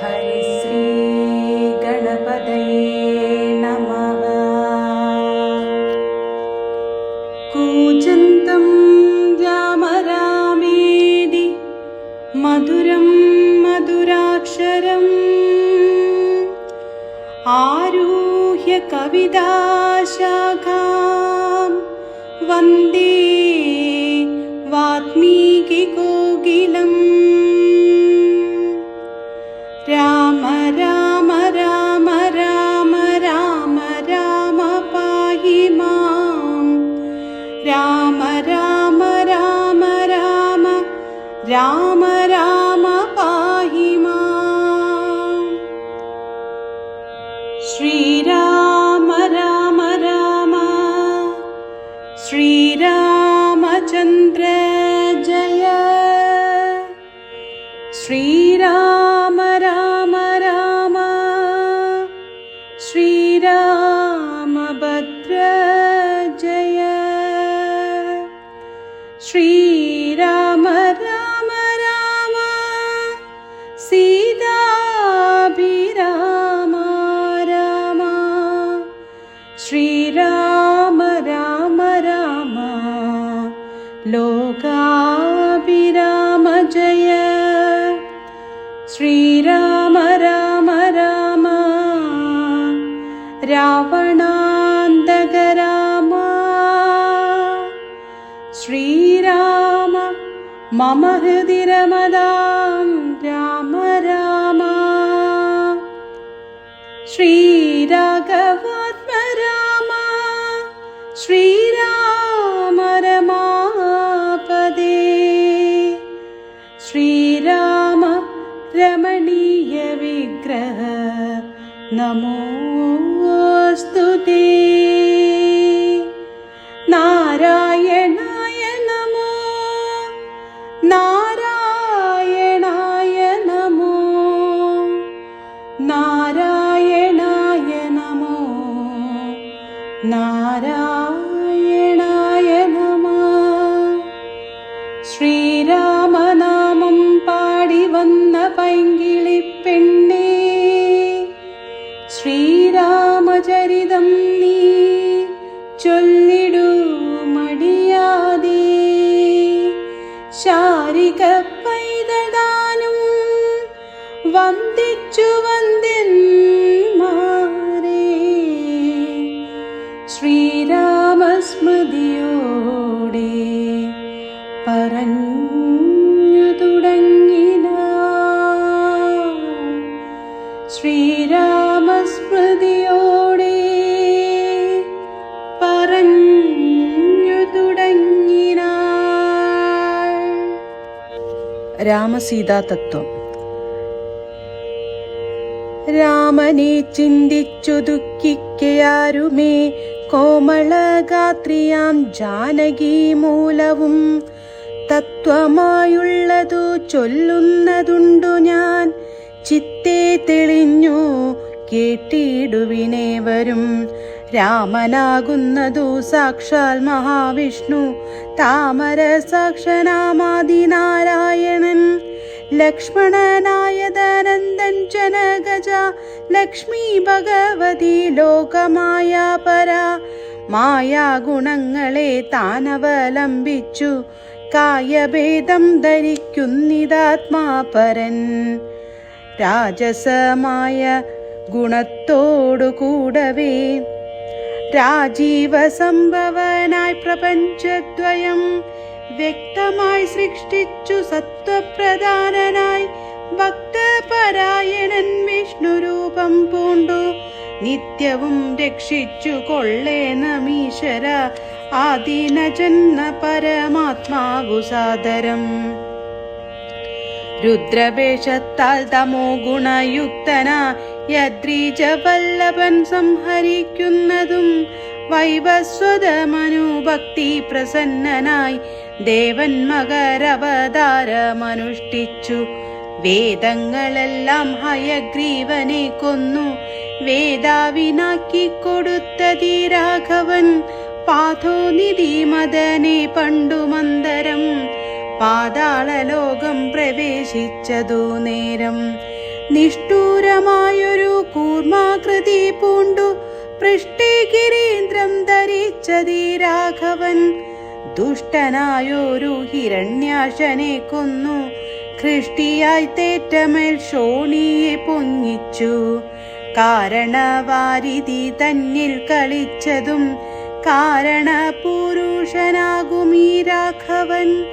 हरिश्रीगणपतये नमः। कोचन्तं व्यामरामेदि मधुरं मधुराक्षरम्। आरुह्य कविदाशाखां कविदाशाखा राम राम രാമ. ശ്രീരാമ രമാപദേ ശ്രീരാമ രമണീയ വിഗ്രഹ. നമോസ്തുതേ രാമസീതാ തത്വം രാമനെ ചിന്തിച്ചു ദുഃഖിക്കയാരുമേ കോമളഗാത്രിയാം ജാനകി മൂലവും. തത്വമായുള്ളതു ചൊല്ലുന്നതുണ്ടു ഞാൻ. ചിത്തേ തെളിഞ്ഞു കേട്ടിടുവിനേവരും രാമനാകുന്നതു സാക്ഷാൽ മഹാവിഷ്ണു. താമര സാക്ഷനാമാദിനാരായണൻ ലക്ഷ്മണനായതനന്ദൻ ജനഗജ ലക്ഷ്മി ഭഗവതി ലോകമായ പര. മായാഗുണങ്ങളെ താനവലംബിച്ചു കായഭേദം ധരിക്കുന്നിതാത്മാപരൻ രാജസമായ ഗുണത്തോടു കൂടവേ. രാജീവ സംഭവനായി പ്രപഞ്ചദ്വയം വ്യക്തമായി സൃഷ്ടിച്ചു സത്വപ്രധാനനായി. ഭക്തപരായണൻ വിഷ്ണുരൂപം പൂണ്ടു. നിത്യവും രക്ഷിച്ചു കൊള്ളേണമീശ്വര ആദീന ജന്മ പരമാത്മാവു സാദരം. രുദ്രവേഷത്താൽ തമോ ഗുണയുക്തന. യദ്രീജവല്ലഭൻ സംഹരിക്കുന്നതും വൈവസ്വതമനുഭക്തി പ്രസന്നനായി. ദേവൻ മകരവതാരമനുഷ്ഠിച്ചു. വേദങ്ങളെല്ലാം ഹയഗ്രീവനെ കൊന്നു. വേദാവിനാക്കി കൊടുത്തതി രാഘവൻ പാഥോനിധി മദനെ പണ്ടു മന്ദരം. പാതാളലോകം പ്രവേശിച്ചതു നേരം. നിഷ്ഠൂരമായൊരു കൂർമാകൃതി പൂണ്ടു. പൃഷ്ടിഗിരീന്ദ്രം ധരിച്ചതി രാഘവൻ ദുഷ്ടനായൊരു ഹിരണ്യാശനെ കൊന്നു. കൃഷ്ടിയായി തേറ്റമേൽ ഷോണിയെ പൊങ്ങിച്ചു. കാരണവാരിധി തന്നിൽ കളിച്ചതും കാരണപുരുഷനാകും ഈ രാഘവൻ.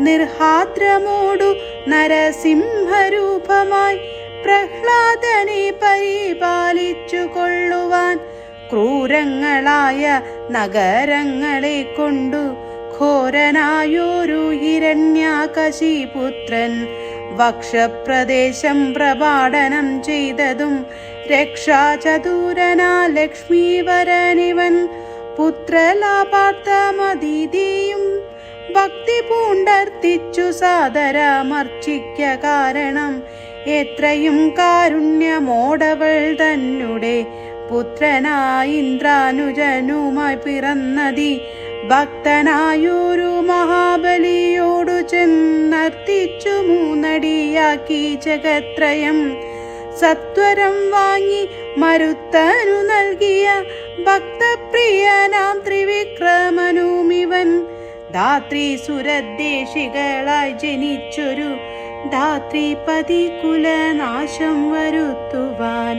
നിർഹാദ്രമോടു നരസിംഹരൂപമായി പ്രഹ്ലാദനെ പരിപാലിച്ചു കൊള്ളുവാൻ ക്രൂരങ്ങളായ നഗരങ്ങളെ കൊണ്ടു ഘോരനായൊരു ഹിരണ്യാകശിപുത്രൻ വക്ഷപ്രദേശം പ്രപാടനം ചെയ്തതും രക്ഷാചതുരനാ ലക്ഷ്മീവരനിവൻ പുത്രലാപാർത്ഥമതിഥിയും ഭക്തി പൂണ്ടർത്തിച്ചു സാദരമർച്ചിക്ക കാരണം എത്രയും കാരുണ്യമോടവൾ തന്നെ പുത്രനായി ഇന്ദ്രാനുജനുമായി പിറന്നതി ഭക്തനായൊരു മഹാബലിയോടു ചെന്നർത്തിച്ചു മൂന്നടിയാക്കി ജഗത്രയം. സത്വരം വാങ്ങി മരുത്തനു നൽകിയ ഭക്തപ്രിയനാം ത്രിവിക്രമനുമിവൻ ധാത്രി സുരദ്ദേശികളായി ജനിച്ചൊരു ധാത്രിപതി കുലനാശം വരുത്തുവാൻ.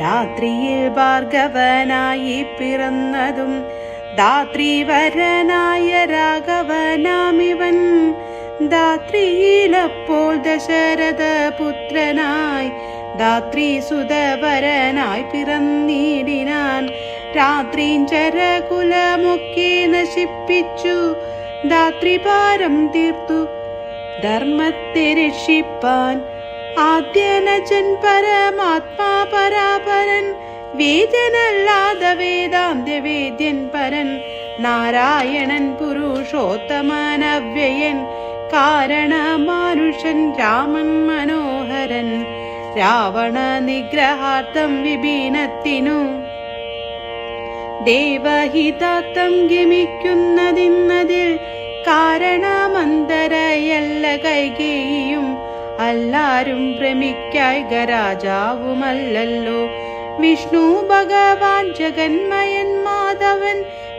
ധാത്രിയിൽ ഭാർഗവനായി പിറന്നതും ധാത്രിവരനായ രാഘവനാമിവൻ ധാത്രിയിലപ്പോൾ ദശരഥ പുത്രനായി ധാത്രി സുതവരനായി പിറന്നിടിനാൻ രാത്രീഞ്ചരകുലമൊക്കെ നശിപ്പിച്ചു. ധാത്രിഭാരം തീർത്തു. ധർമ്മത്തെ രക്ഷിപ്പാൻ ആദ്യനജൻ പരമാത്മാ പരാപരൻ വേദനല്ലാതെ വേദാന്ത വേദ്യൻ പരൻ നാരായണൻ പുരുഷോത്തമനവ്യയൻ കാരണ മാനുഷൻ രാമൻ മനോഹരൻ രാവണ നിഗ്രഹാർത്ഥം വിഭീനത്തിനു ദേവഹിതാർത്ഥം ഗമിക്കുന്നതിന്നതിൽ കാരണമന്തരയല്ല കൈകേയും അല്ലാരും ഭ്രമിക്കായി ഗരാജാവുമല്ലല്ലോ വിഷ്ണു ഭഗവാൻ ജഗന്മയൻ മാധവൻ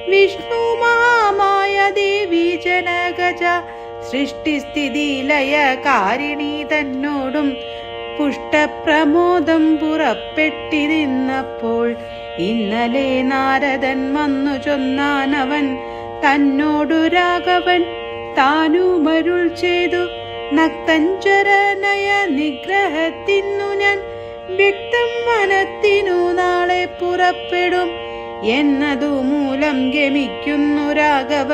വിഷ്ണു മഹാമായ ദേവി ജനഗജ സൃഷ്ടിസ്ഥിതി ലയ കാരിണി തന്നോടും പുഷ്ടപ്രമോദം പുറപ്പെട്ടിരുന്നപ്പോൾ ഇന്നലെ നാരദൻ വന്നു ചൊന്നാനവൻ തന്നോടു രാഘവൻ താനുമരുൾ ചെയ്തു നക്തഞ്ചരനയ നിഗ്രഹത്തിനു ഞാൻ വ്യക്തം മനത്തിനു നാളെ പുറപ്പെടും എന്നതു മൂലം ഗമിക്കുന്നു രാഘവ.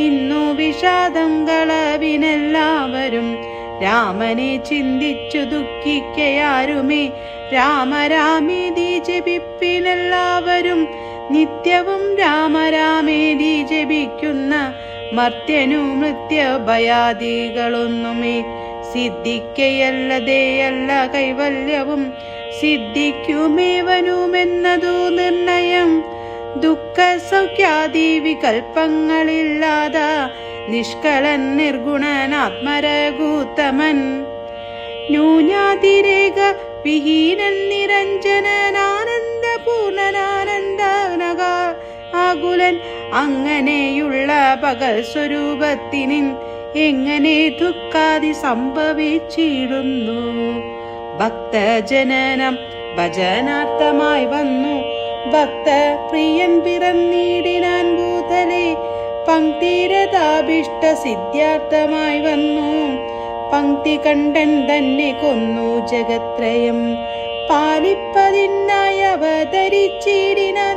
ഇന്നു വിഷാദം കളവിനെല്ലാവരും രാമനെ ചിന്തിച്ചു ദുഃഖിക്കയാരുമേ. രാമരാമേതി ജപിപ്പിനെല്ലാവരും നിത്യവും രാമരാമേതി ജപിക്കുന്ന മർത്യനു മൃത്യഭയാദികളൊന്നുമേ. സിദ്ധിക്കയല്ലതേയല്ല കൈവല്യവും സിദ്ധിക്കുമേവനുമെന്നതു നിർണയം. ദുഃഖ സൗഖ്യാദി വികൽപ്പങ്ങളില്ലാത നിഷ്കളൻ നിർഗുണനാത്മരകൂത്തമൻ ന്യൂനാതിരേഖ വിഹീനൻ നിരഞ്ജനാനന്ദ പൂർണനാനന്ദനക ആകുലൻ അങ്ങനെയുള്ള പകൽ സ്വരൂപത്തിനിൻ എങ്ങനെ ദുഃഖാതി സംഭവിച്ചിടുന്നു. ഭക്തജനനം ഭജനാർത്ഥമായി വന്നു. ഭക്ത പ്രിയൻ പിറന്നീടിനാൻ ഭൂതലെ പങ്ക്തിരതാഭിഷ്ട സിദ്ധ്യാർത്ഥമായി വന്നു. പങ്ക്തി കണ്ടൻ തന്നെ കൊന്നു ജഗത്രയം. പാലിപ്പതിനായി അവതരിച്ചിടിനാൻ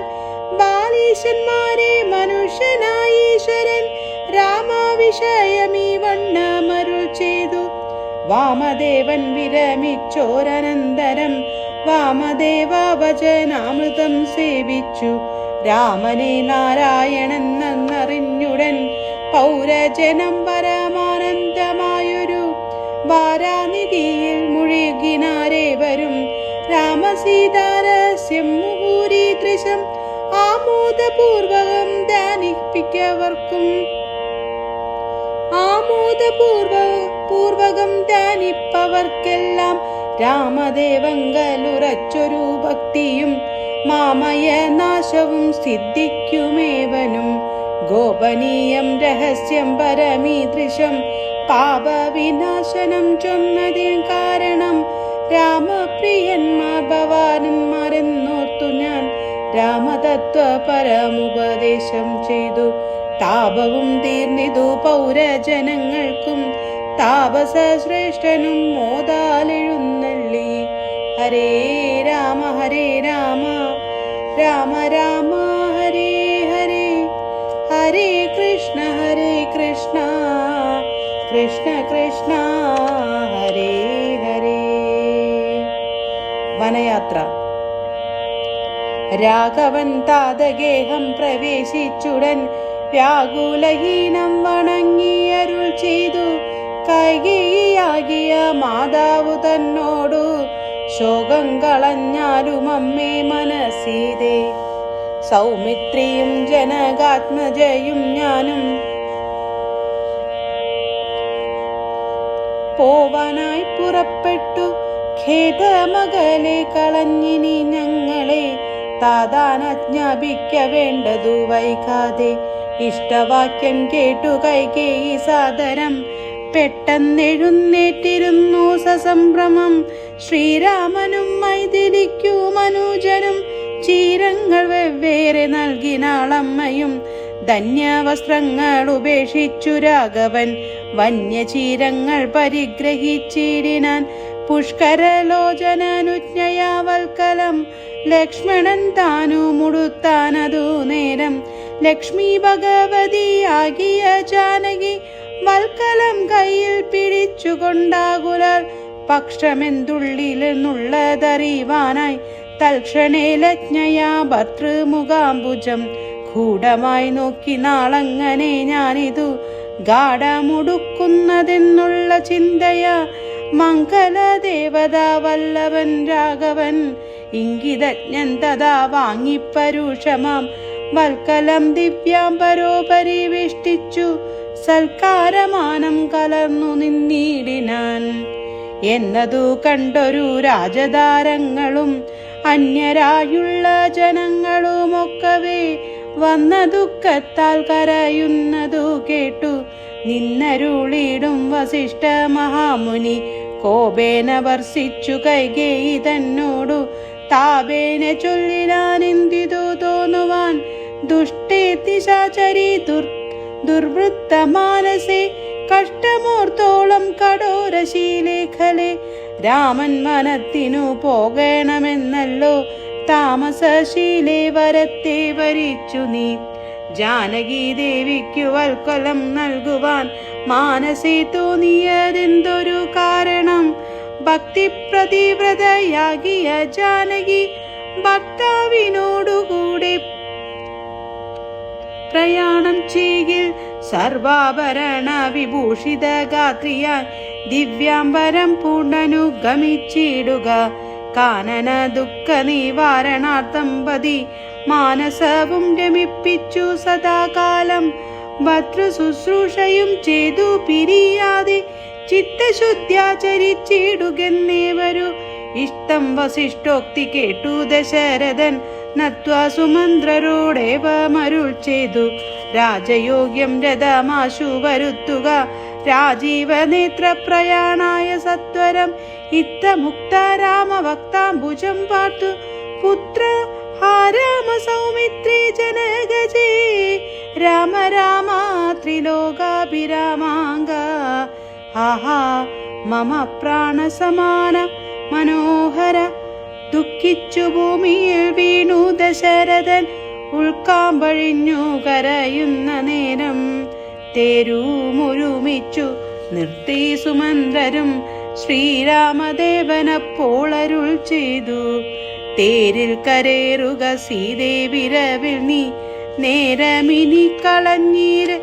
ബാലീശന്മാരെ മനുഷ്യനായി ഈശ്വരൻ രാമാവിഷയമീ വണ്ണമരുൾ ചെയ്തു. വാമദേവൻ വിരമിച്ചോരനന്തരം വാമദേവ വചനാമൃതം സേവിച്ചു. രാമനെ നാരായണൻ നന്നറിഞ്ഞുടൻ പൗരജനം പരമാനന്ദമായൊരു വാരാനിധിയിൽ മുഴുകിനാരേവരും രാമസീതാരസ്യം മുഹൂരീദൃശം ആമോദപൂർവകം ധ്യാനിപ്പിക്കവർക്കും ആമോദപൂർവ പൂർവകം ധ്യാനിപ്പവർക്കെല്ലാം രാമദേവങ്കലുറച്ചൊരു ഭക്തിയും മാമയ നാശവും സിദ്ധിക്കുമേവനും. ഗോപനീയം രഹസ്യം പരമീദൃശം പാപവിനാശനം ചൊന്നതിന് കാരണം രാമപ്രിയന്മാർ ഭവാനും മറന്നോർത്തു ഞാൻ രാമതത്വ പരമുപദേശം ചെയ്തു. താപവും തീർന്നിതു പൗരജനങ്ങൾക്കും താപസ ശ്രേഷ്ഠനും മോതാലെഴുന്നള്ളി ഹരേ രാമ ഹരേ രാമ രാമ രാമ ഹരേ ഹരേ. ഹരേ കൃഷ്ണ ഹരേ കൃഷ്ണ കൃഷ്ണ കൃഷ്ണ ഹരേ ഹരേ. വനയാത്ര. രാഘവൻ താതഗേഹം പ്രവേശിച്ചുടൻ വ്യാകുലഹീനം വണങ്ങി അരുൾ ചെയ്തു. കൈകിയാകിയ മാതാവ് തന്നോടു ശോകം കളഞ്ഞാലും അമ്മേ മനസ്സീതേ. സൗമിത്രിയും ജനകാത്മജയും ഞാനും പോവാനായി പുറപ്പെട്ടു. ഖേദമകലെ കളഞ്ഞിനി ഞങ്ങളെ. താതാനജ്ഞാപിക്ക വേണ്ടതു വൈകാതെ. ഇഷ്ടവാക്യം കേട്ടു കൈകേയി സാദരം. പെട്ടെന്നെഴുന്നേറ്റിരുന്നു സസംഭ്രമം. ശ്രീരാമനും മൈതിരിക്കു മനുജനും. ചീരങ്ങൾ വെവ്വേറെ നൽകിനാളമ്മയും ധന്യവസ്ത്രങ്ങൾ ഉപേക്ഷിച്ചു രാഘവൻ. വന്യചീരങ്ങൾ പരിഗ്രഹിച്ചിടിനാൻ. പുഷ്കരലോചനനുജ്ഞയാവൽക്കലം. ലക്ഷ്മണൻ താനു മുടുത്താനതു നേരം. ലക്ഷ്മി ഭഗവതിയാകിയ ജാനകി വൽക്കലം കയ്യിൽ പിടിച്ചുകൊണ്ടാകുലർ. പക്ഷമെന്തുള്ളിൽ നിന്നുള്ളതറിവാനായി തൽക്ഷണേ ലജ്ഞയാ ഭർത്തൃമുഖാംബുജം. ഗൂഢമായി നോക്കി നാളങ്ങനെ ഞാനിതു ഗാഠമുടുക്കുന്നതെന്നുള്ള ചിന്തയാ. മംഗലദേവത വല്ലവൻ രാഘവൻ ഇംഗിതജ്ഞൻ തഥാ വാങ്ങിപ്പരുഷമാം. വൽക്കലം ദിവ്യാംബരോപരി വിഷ്ടിച്ചു. സൽക്കാരമാനം കലർന്നു നിന്നിടിനാൻ. എന്നതു കണ്ടൊരു രാജതാരങ്ങളും അന്യരായുള്ള ജനങ്ങളുമൊക്കവേ വന്ന ദുഃഖത്താൽ കരയുന്നതു കേട്ടു. നിന്നരുളിടും വസിഷ്ഠ മഹാമുനി കോപേന വർഷിച്ചു കൈകേയി തന്നോടു. താപേന ചൊല്ലിലാനെന്തിതു തോന്നുവാൻ ദുഷ്ടേതിശാചരി ദുർ ദുർവൃത്ത മാനസേ കഷ്ടമോർത്തോളം കടോരശീലേഖലെ രാമൻ വനത്തിനു പോകണമെന്നല്ലോ താമസശീലെ വരത്തെ വരിച്ചു നീ. ജാനകി ദേവിക്കു വൽക്കൊലം നൽകുവാൻ മാനസി തോന്നിയതെന്തൊരു കാരണം? ഭക്തി പ്രതിവ്രതയാകിയ ജാനകി ഭർത്താവിനോടുകൂടെ പ്രയാണം ചെയ്യിൽ സർവാഭരണ വിഭൂഷിത ഗാത്രിയാൻ ദിവ്യാംബരം പൂണ്ടനുഗമിച്ചിടുക കാനന ദുഃഖ നിവാരണാർത്ഥം പതി മാനസവും രമിപ്പിച്ചു സദാകാലം. ഭദ്ര ശുശ്രൂഷയും ചെയ്തു പിരിയാതെ ചിത്തശുദ്ധ്യാചരിച്ചിടുകെന്നേവരു. ഇഷ്ടം വസിഷ്ഠോക്തി കേട്ടു ദശരഥൻ. നത്വാ സുമന്ത്രരോടേവമരുൾ ചെയ്തു. രാജയോഗ്യം രഥമാശു വരുത്തുക. രാജീവനേത്ര പ്രയാണായ സത്വരം. ഇത്തമുക്ത രാമഭക്താംബുജം പാർത്തു. പുത്ര ഹാരാമ സൗമിത്രി ജനകജി. രാമ രാമ ത്രിലോകാഭിരാമാങ്ക ആഹാ മമ പ്രാണസമാന മനോഹര ദുഃഖിച്ചു ഭൂമിയിൽ വീണു ദശരഥൻ. ഉൾക്കാമ്പഴിഞ്ഞു കരയുന്ന നേരം തേരൂമൊരുമിച്ചു നിർത്തി സുമന്ത്രരും. ശ്രീരാമദേവനപ്പോൾ അരുൾ ചെയ്തു. തേരിൽ കരേറുക സീതേ രവിൽ നീ. നേരമിനി കളഞ്ഞീര്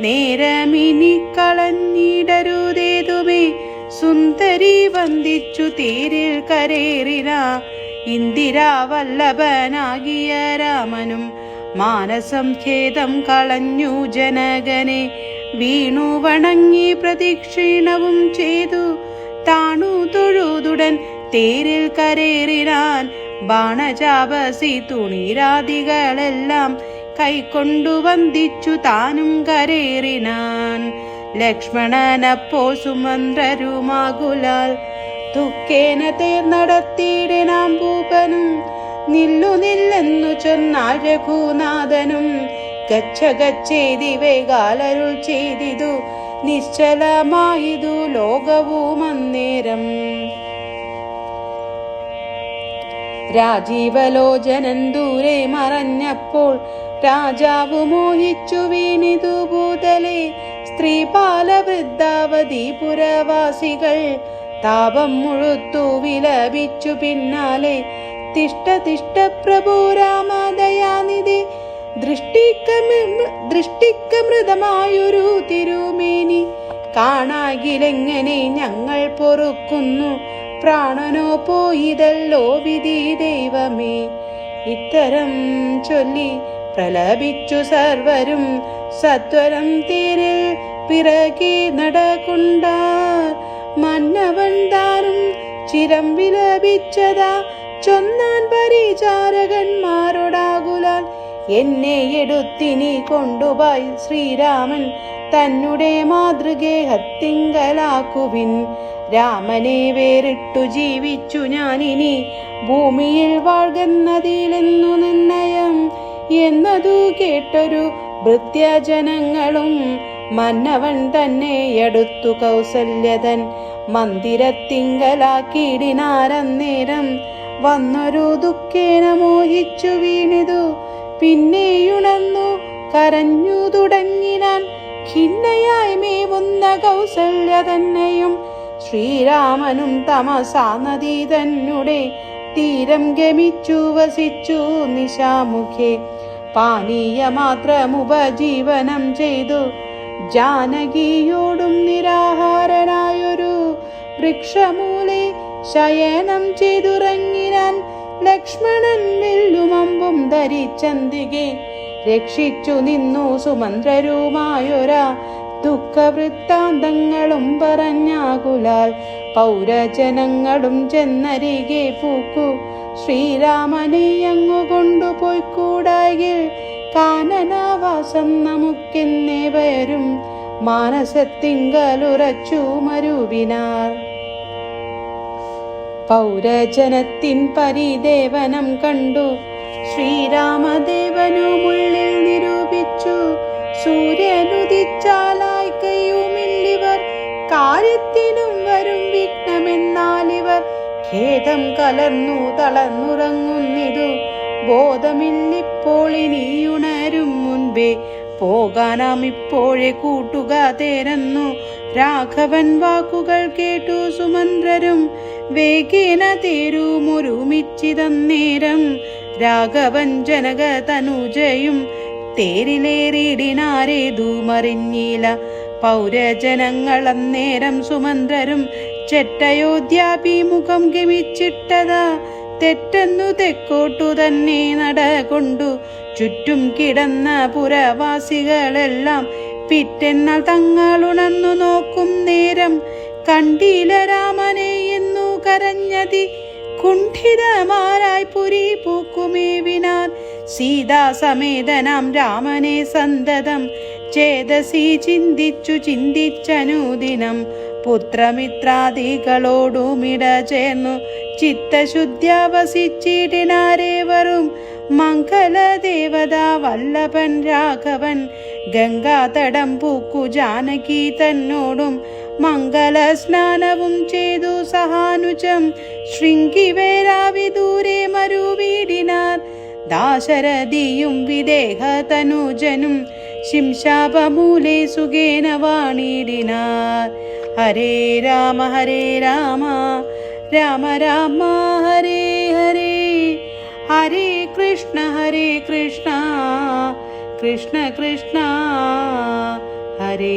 നേരമിനി കളഞ്ഞിടരുതേതുമേ. സുന്ദരി വന്ദിച്ചു തീരിൽ കരേറിന ഇന്ദിരാവല്ലഭനാകിയ രാമനും മാനസം ഖേദം കളഞ്ഞു ജനകനെ. വീണു വണങ്ങി പ്രദക്ഷിണവും ചെയ്തു താണു തൊഴുതുടൻ തേരിൽ കരേറിനാൻ ബാണചാപസി തുണീരാദികളെല്ലാം കൈക്കൊണ്ടു വന്ദിച്ചു താനും കരേറിനാൻ. ലക്ഷ്മണനപ്പോൾ സുമന്ത്രരുമാകുലാൽ. ദുഃഖേന തേർ നടത്തിയിടനാം ഭൂപനും. നില്ലു നില്ലെന്നു ചെന്നാൽ രഘുനാഥനും. ഗച്ഛ ഗച്ഛേതി വേഗാലരുൾ ചെയ്തിതു. നിശ്ചലമായിതു ലോകവും അന്നേരം രാജീവലോചനൻ ദൂരെ മറഞ്ഞപ്പോൾ രാജാവ് മോഹിച്ചു വീണിതു ഭൂതലെ. സ്ത്രീ ബാലവൃദ്ധാവതി പുരവാസികൾ താപം മുഴുത്തു വിലപിച്ചു പിന്നാലെ തിഷ്ട തിഷ്ട പ്രഭു രാമദയാനിധി ദൃഷ്ടിക്ക് ദൃഷ്ടിക്ക് മൃതമായൊരു തിരുമേനി കാണാകിലെങ്ങനെ ഞങ്ങൾ പൊറുക്കുന്നു? പ്രാണനോ പോയിതല്ലോ വിധി ദൈവമേ. ഇത്തരം ചൊല്ലി പ്രലപിച്ചു സർവരും സത്വരം തീരിൽ പിറകി നടക്കുണ്ട മന്നവൻ താനും ചിരം വിലപിച്ചതാ. ചൊന്നാൻ പരിചാരകന്മാരോടാകുലാൽ എന്നെ എടുത്തിനി കൊണ്ടുപോയി ശ്രീരാമൻ തന്നെ മാതൃഗേഹത്തിങ്കലാക്കുവിൻ. രാമനെ വേറിട്ടു ജീവിച്ചു ഞാനിനി ഭൂമിയിൽ വാഴുന്നതിലെന്നു നിർണയം എന്നതു കേട്ടൊരു ഭൃത്യജനങ്ങളും മന്നവൻ തന്നെ എടുത്തു കൗസല്യതൻ മന്ദിരത്തിങ്കലാക്കിയിടിനാരന്നേരം വന്നൊരു ദുഃഖേന മോഹിച്ചു വീണിതു. പിന്നെയുണന്നു കരഞ്ഞു തുടങ്ങിനാൻ ഖിന്നയായി മേവുന്ന കൗസല്യ തന്നെയും ശ്രീരാമനും തമസാ നദി തീരം ഗമിച്ചു വസിച്ചു നിശാമുഖേ. പാനീയ മാത്രം ഉപജീവനം ചെയ്തു. ജാനകിയോടും നിരാഹാരനായൊരു വൃക്ഷമൂലെ ശയനം ചെയ്തുറങ്ങിനാൻ ലക്ഷ്മണൻ വെല്ലുമമ്പും ധരിച്ചന്തികെ. രക്ഷിച്ചു നിന്നു സുമന്ത്രരുമായൊരാ ദുഃഖവൃത്താന്തങ്ങളും പറഞ്ഞാകുലാൽ പൗരജനങ്ങളും ചെന്നരികെ പൂക്കു. ശ്രീരാമനെ അങ്ങു കൊണ്ടുപോയി കൂടായിൽ കാനനവാസം നമുക്കെന്നേ വരും. മാനസത്തിങ്കലുറച്ചു മരുവിനാർ. പൗരജനത്തിൻ പരിദേവനം കണ്ടു. ശ്രീരാമദേവനു ശ്രീരാമദേവനുമുള്ളിൽ നിരൂപിച്ചു. സൂര്യനുദിച്ചാലായി കയ്യുമില്ലിവർ കാര്യത്തിനും വരും വിഘ്നമെന്നാലിവർ ഖേദം കലർന്നു തളർന്നുറങ്ങുന്നിതു. ബോധമില്ലിപ്പോൾ ഇനിയുണരും മുൻപേ പോകാനാം ഇപ്പോഴേ കൂട്ടുക തേരന്നു രാഘവൻ വാക്കുകൾ കേട്ടു സുമന്ത്രരും വേഗേന തേരും ഒരുമിച്ചിതന്നേരം. രാഘവൻ ജനക തനുജയും തേരിലേറിയിടിനാരേതു പൗരജനങ്ങൾ അന്നേരം സുമന്ത്രരും ചെറ്റയോധ്യാഭിമുഖം ഗമിച്ചിട്ടതാ. തെറ്റെന്നു തെക്കോട്ടു തന്നെ നടകൊണ്ടു. ചുറ്റും കിടന്ന പുരവാസികളെല്ലാം പിറ്റെന്നാൽ തങ്ങളുണർന്നു നോക്കും നേരം. കണ്ടീല രാമനെ എന്നു കരഞ്ഞതി കുണ്ഠിതമാരായി പുരി പൂക്കുമേവിനാർ സീതാസമേതനാം രാമനെ സന്തതം ചേതസി ചിന്തിച്ചു ചിന്തിച്ചനുദിനം പുത്രമിത്രാദികളോടുമിട ചേർന്നു ചിത്തശുദ്ധ്യവസിച്ചിടിനാരേവരും മംഗളദേവത വല്ലഭൻ രാഘവൻ ഗംഗാതടം പൂക്കു ജാനകി തന്നോടും മംഗള സ്നാനവും ചെയ്തു സഹാനുജം ശൃംഗിവേരാവി ദൂരെ മരുവീടിനാർ ദാശരഥിയും വിദേഹ തനുജനും ശിംശാപമൂലെ സുഖേന വാണിടിനാർ ഹരേ രാമ ഹരേ രാമ രാമ രാമ ഹരേ ഹരേ. ഹരേ കൃഷ്ണ ഹരേ കൃഷ്ണ കൃഷ്ണ കൃഷ്ണ ഹരേ